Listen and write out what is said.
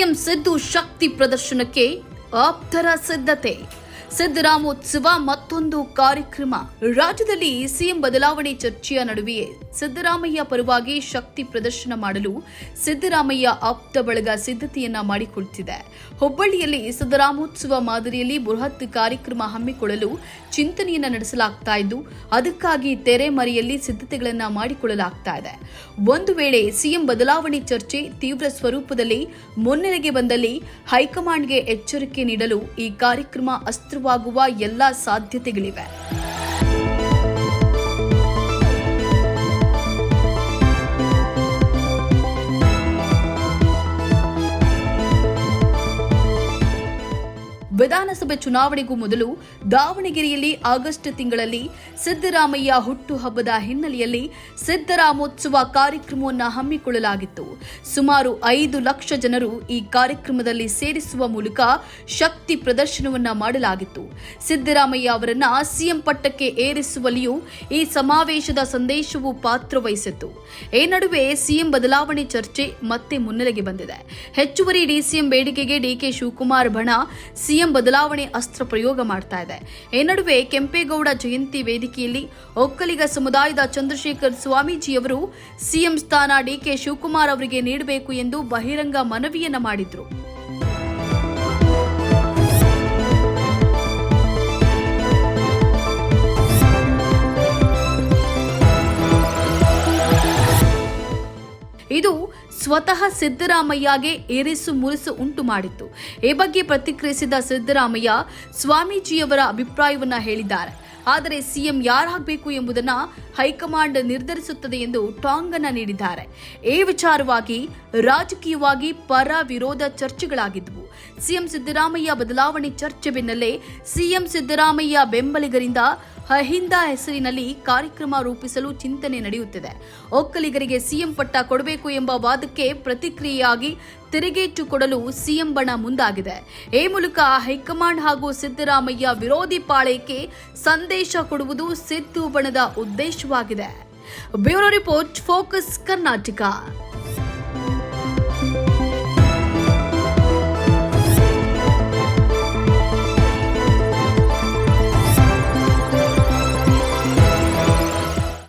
CM Siddu ಶಕ್ತಿ ಪ್ರದರ್ಶನಕ್ಕೆ ಆಪ್ತರ ಸಿದ್ಧತೆ. ಸಿದ್ದರಾಮೋತ್ಸವ ಮತ್ತೊಂದು ಕಾರ್ಯಕ್ರಮ. ರಾಜ್ಯದಲ್ಲಿ ಸಿಎಂ ಬದಲಾವಣೆ ಚರ್ಚೆಯ ನಡುವೆಯೇ ಸಿದ್ದರಾಮಯ್ಯ ಪರವಾಗಿ ಶಕ್ತಿ ಪ್ರದರ್ಶನ ಮಾಡಲು ಸಿದ್ದರಾಮಯ್ಯ ಆಪ್ತ ಬಳಗ ಸಿದ್ಧತೆಯನ್ನ ಮಾಡಿಕೊಳ್ಳುತ್ತಿದೆ ಹುಬ್ಬಳ್ಳಿಯಲ್ಲಿ ಸಿದ್ದರಾಮೋತ್ಸವ ಮಾದರಿಯಲ್ಲಿ ಬೃಹತ್ ಕಾರ್ಯಕ್ರಮ ಹಮ್ಮಿಕೊಳ್ಳಲು ಚಿಂತನೆಯನ್ನ ನಡೆಸಲಾಗ್ತಾ ಇದ್ದು, ಅದಕ್ಕಾಗಿ ತೆರೆಮರೆಯಲ್ಲಿ ಸಿದ್ಧತೆಗಳನ್ನ ಮಾಡಿಕೊಳ್ಳಲಾಗ್ತಾ ಇದೆ. ಒಂದು ವೇಳೆ ಸಿಎಂ ಬದಲಾವಣೆ ಚರ್ಚೆ ತೀವ್ರ ಸ್ವರೂಪದಲ್ಲಿ ಮುನ್ನೆಲೆಗೆ ಬಂದಲ್ಲಿ ಹೈಕಮಾಂಡ್ಗೆ ಎಚ್ಚರಿಕೆ ನೀಡಲು ಈ ಕಾರ್ಯಕ್ರಮ ಅಸ್ತ್ರವಾಗುವ ಎಲ್ಲ ಸಾಧ್ಯತೆಗಳಿವೆ. ವಿಧಾನಸಭೆ ಚುನಾವಣೆಗೂ ಮೊದಲು ದಾವಣಗೆರೆಯಲ್ಲಿ ಆಗಸ್ಟ್ ತಿಂಗಳಲ್ಲಿ ಸಿದ್ದರಾಮಯ್ಯ ಹುಟ್ಟುಹಬ್ಬದ ಹಿನ್ನೆಲೆಯಲ್ಲಿ ಸಿದ್ದರಾಮೋತ್ಸವ ಕಾರ್ಯಕ್ರಮವನ್ನು ಹಮ್ಮಿಕೊಳ್ಳಲಾಗಿತ್ತು. ಸುಮಾರು ಐದು ಲಕ್ಷ ಜನರು ಈ ಕಾರ್ಯಕ್ರಮದಲ್ಲಿ ಸೇರಿಸುವ ಮೂಲಕ ಶಕ್ತಿ ಪ್ರದರ್ಶನವನ್ನ ಮಾಡಲಾಗಿತ್ತು. ಸಿದ್ದರಾಮಯ್ಯ ಅವರನ್ನ ಸಿಎಂ ಪಟ್ಟಕ್ಕೆ ಏರಿಸುವಲ್ಲಿಯೂ ಈ ಸಮಾವೇಶದ ಸಂದೇಶವು ಪಾತ್ರವಹಿಸಿತ್ತು. ಈ ನಡುವೆ ಸಿಎಂ ಬದಲಾವಣೆ ಚರ್ಚೆ ಮತ್ತೆ ಮುನ್ನೆಲೆಗೆ ಬಂದಿದೆ. ಹೆಚ್ಚುವರಿ ಡಿಸಿಎಂ ಬೇಡಿಕೆಗೆ ಡಿಕೆ ಶಿವಕುಮಾರ್ ಬಣ ಸಿಎಂ ಬದಲಾವಣೆ ಅಸ್ತ್ರ ಪ್ರಯೋಗ ಮಾಡ್ತಾ ಇದೆ. ಈ ನಡುವೆ ಕೆಂಪೇಗೌಡ ಜಯಂತಿ ವೇದಿಕೆಯಲ್ಲಿ ಒಕ್ಕಲಿಗ ಸಮುದಾಯದ ಚಂದ್ರಶೇಖರ್ ಸ್ವಾಮೀಜಿಯವರು ಸಿಎಂ ಸ್ಥಾನ ಡಿಕೆ ಶಿವಕುಮಾರ್ ಅವರಿಗೆ ನೀಡಬೇಕು ಎಂದು ಬಹಿರಂಗ ಮನವಿಯನ್ನ ಮಾಡಿದ್ರು. ಇದು ಸ್ವತಃ ಸಿದ್ದರಾಮಯ್ಯಗೆ ಏರಿಸು ಮುರಿಸು ಉಂಟು ಮಾಡಿತ್ತು. ಈ ಬಗ್ಗೆ ಪ್ರತಿಕ್ರಿಯಿಸಿದ ಸಿದ್ದರಾಮಯ್ಯ ಸ್ವಾಮೀಜಿಯವರ ಅಭಿಪ್ರಾಯವನ್ನ ಹೇಳಿದ್ದಾರೆ. ಆದರೆ ಸಿಎಂ ಯಾರಾಗಬೇಕು ಎಂಬುದನ್ನು ಹೈಕಮಾಂಡ್ ನಿರ್ಧರಿಸುತ್ತದೆ ಎಂದು ಟಾಂಗ್ ಅನ್ನ ನೀಡಿದ್ದಾರೆ. ಈ ವಿಚಾರವಾಗಿ ರಾಜಕೀಯವಾಗಿ ಪರ ವಿರೋಧ ಚರ್ಚೆಗಳಾಗಿದ್ದವು. ಸಿಎಂ ಸಿದ್ದರಾಮಯ್ಯ ಬದಲಾವಣೆ ಚರ್ಚೆ ಬೆನ್ನಲ್ಲೇ ಸಿಎಂ ಸಿದ್ದರಾಮಯ್ಯ ಬೆಂಬಲಿಗರಿಂದ ಅಹಿಂದ ಹೆಸರಿನಲ್ಲಿ ಕಾರ್ಯಕ್ರಮ ರೂಪಿಸಲು ಚಿಂತನೆ ನಡೆಯುತ್ತಿದೆ. ಒಕ್ಕಲಿಗರಿಗೆ ಸಿಎಂ ಪಟ್ಟ ಕೊಡಬೇಕು ಎಂಬ ವಾದಕ್ಕೆ ಪ್ರತಿಕ್ರಿಯೆಯಾಗಿ ತಿರುಗೇಟು ಕೊಡಲು ಸಿಎಂ ಬಣ ಮುಂದಾಗಿದೆ. ಈ ಮೂಲಕ ಹೈಕಮಾಂಡ್ ಹಾಗೂ ಸಿದ್ದರಾಮಯ್ಯ ವಿರೋಧಿ ಪಾಳಯಕ್ಕೆ ಸಂದೇಶ ಕೊಡುವುದು ಸಿದ್ದು ಬಣದ ಉದ್ದೇಶವಾಗಿದೆ. Bureau report, focus Karnataka.